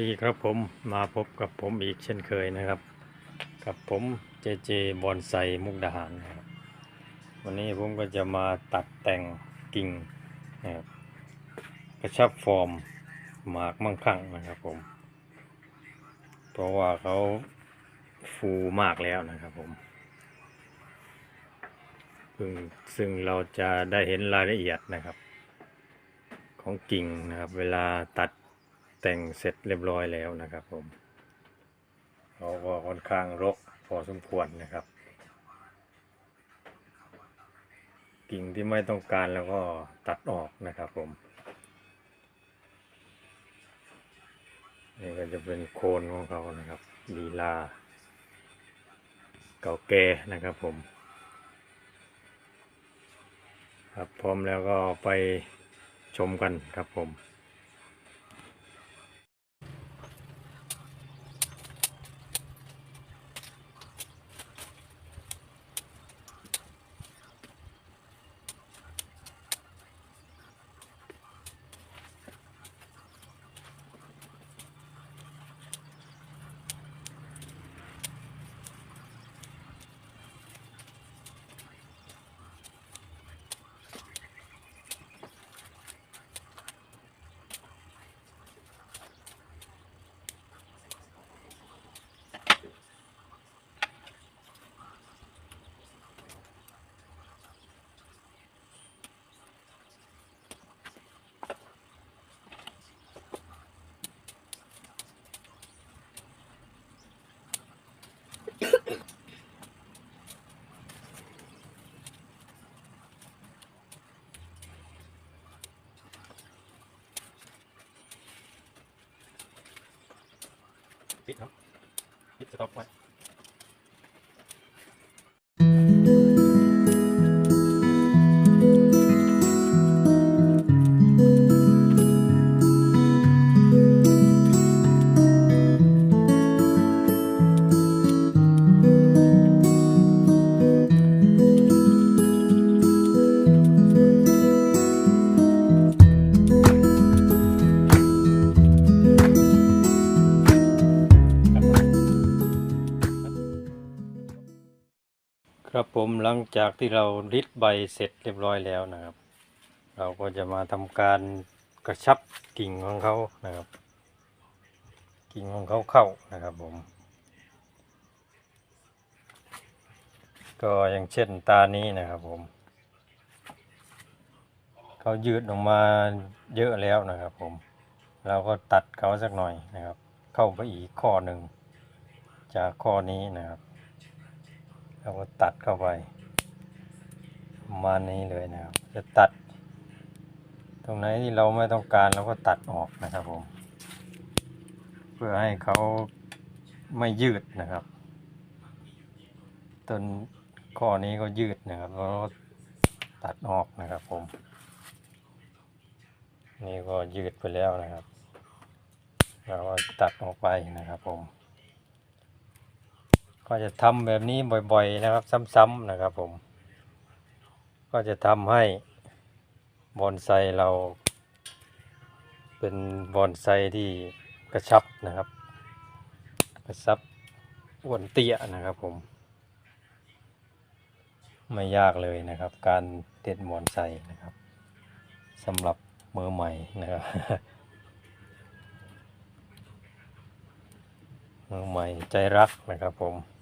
ดีครับผมมาพบกับผมอีกเช่นเคยนะครับ กับผมเจเจบอนไซมุกดาหารนะครับวันนี้ผมก็จะมาตัดแต่งกิ่งนะครับกระชับฟอร์มหมากมั่งคั่งนะครับผม เพราะว่าเขาฟูมากแล้วนะครับผมซึ่งซึ่งเราจะได้เห็นรายละเอียดนะครับ ของกิ่งนะครับ เวลาตัด แต่งเสร็จเรียบร้อยแล้วนะครับผมเขาก็ค่อนข้างรกพอสมควรนะครับ กิ่งที่ไม่ต้องการแล้วก็ตัดออกนะครับผม นี่ก็จะเป็นโคนของเขานะครับลีลา เก่าแก่นะครับผม ครับพร้อมแล้วก็ไปชมกันครับผม ปิด ผมหลังจากที่เราริดใบเสร็จเรียบร้อยแล้วนะครับ เราก็จะมาทำการกระชับกิ่งของเขานะครับ กิ่งของเขาเข้านะครับผม ก็อย่างเช่นตานี้นะครับผมเขายืดออกมาเยอะแล้วนะครับผม เราก็ตัดเขาสักหน่อยนะครับ เข้าไปอีกข้อหนึ่งจากข้อนี้นะครับ เราก็ตัดเข้าไปประมาณนี้เลยนะครับ จะตัด ตรงไหนที่เราไม่ต้องการเราก็ตัดออกนะครับผม เพื่อให้เขาไม่ยืดนะครับต้นข้อนี้ก็ยืดนะครับเราก็ตัดออกนะครับผม นี่ก็ยืดไปแล้วนะครับ เราก็ตัดออกไปนะครับผม ก็จะทำแบบนี้บ่อยๆนะครับ ซ้ำๆนะครับผม ก็จะทำให้บอนไซเรา เป็นบอนไซที่กระชับนะครับ กระชับอ้วนเตี้ยนะครับผม ไม่ยากเลยนะครับ การเด็ดบอนไซนะครับสำหรับมือใหม่นะครับมือใหม่ใจรักนะครับผม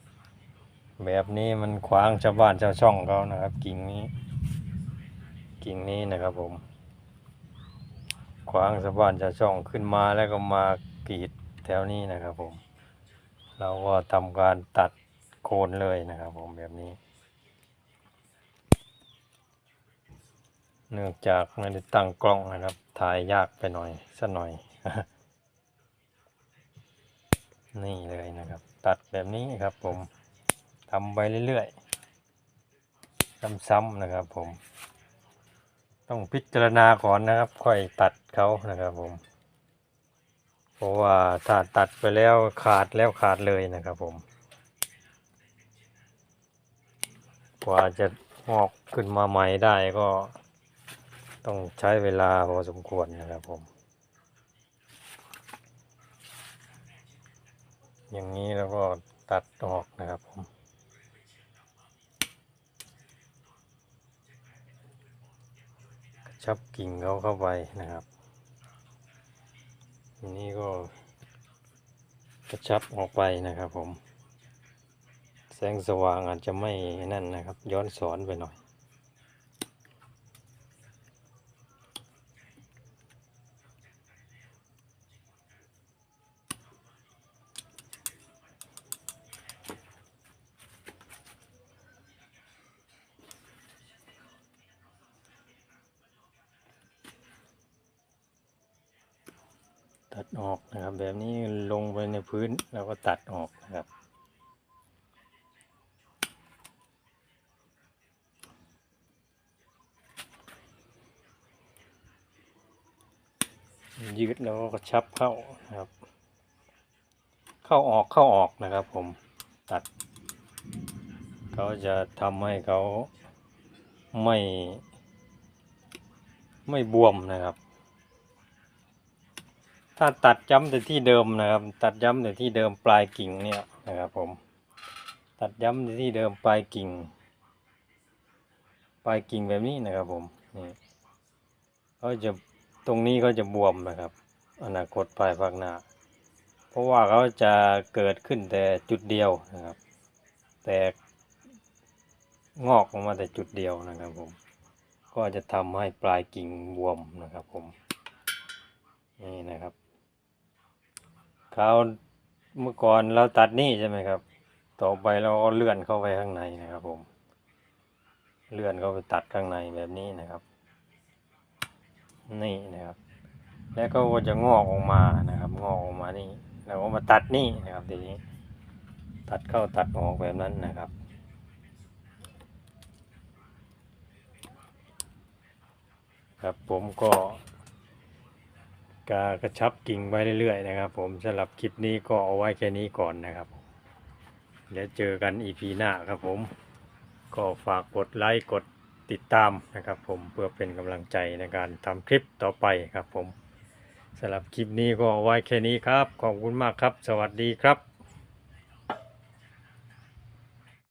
แบบนี้มันขวางชาวบ้านชาวช่องเขานะครับ กิ่งนี้ กิ่งนี้นะครับผม ขวางชาวบ้านชาวช่องขึ้นมาแล้วก็มากรีดแถวนี้นะครับผม เราก็ทำการตัดโคนเลยนะครับผมแบบนี้ เนื่องจากไม่ได้ตั้งกล้องนะครับ ถ่ายยากไปหน่อยสักหน่อย นี่เลยนะครับ ตัดแบบนี้ครับผม ทำไปเรื่อยๆ ซ้ำๆนะครับผม ต้องพิจารณาก่อนนะครับ ค่อยตัดเขานะครับผม เพราะว่าถ้าตัดไปแล้วขาดแล้วขาดเลยนะครับผม กว่าจะงอกขึ้นมาใหม่ได้ก็ต้องใช้เวลาพอสมควรนะครับผม อย่างนี้แล้วก็ตัดออกนะครับผมกระ ชับกิ่งเขาเข้าไปนะครับอันนี้ก็กระชับออกไปนะครับผม แสงสว่างอาจจะไม่นั่นนะครับ ย้อนสอนไปหน่อย ตัดออกนะครับ แบบนี้ลงไปในพื้นแล้วก็ตัดออกนะครับ ยืดแล้วก็กระชับเข้านะครับ เข้าออกเข้าออกนะครับผมตัด เขาจะทำให้เขาไม่ ไม่บวมนะครับ ถ้าตัดย้ำแต่ที่เดิมนะครับ ตัดย้ำแต่ที่เดิมปลายกิ่งเนี่ยนะครับผม ตัดย้ำแต่ที่เดิมปลายกิ่ง ปลายกิ่งแบบนี้นะครับผมนี่เขาจะตรงนี้เขาจะบวมนะครับ อนาคตภายภาคหน้า เพราะว่าเขาจะเกิดขึ้นแต่จุดเดียวนะครับ แต่งอกออกมาแต่จุดเดียวนะครับผม ก็จะทำให้ปลายกิ่งบวมนะครับผม นี่นะครับ คราวเมื่อก่อนเราตัดนี่ใช่ไหมครับ ต่อไปเราก็เลื่อนเข้าไปข้างในนะครับผม เลื่อนเข้าไปตัดข้างในแบบนี้นะครับ นี่นะครับ แล้วก็จะงอกออกมานะครับ งอกออกมานี่เราก็มาตัดนี่นะครับทีนี้ ตัดเข้าตัดออกแบบนั้นนะครับครับผมก็ กากระชับกิ่งไปเรื่อยๆนะครับ ผมสำหรับคลิปนี้ก็เอาไว้แค่นี้ก่อนนะครับ เดี๋ยวเจอกันอีพีหน้าครับผม ก็ฝากกดไลค์กดติดตามนะครับ ผมเพื่อเป็นกำลังใจในการทำคลิปต่อไปครับผมสำหรับคลิปนี้ก็เอาไว้แค่นี้ครับ ขอบคุณมากครับ สวัสดีครับ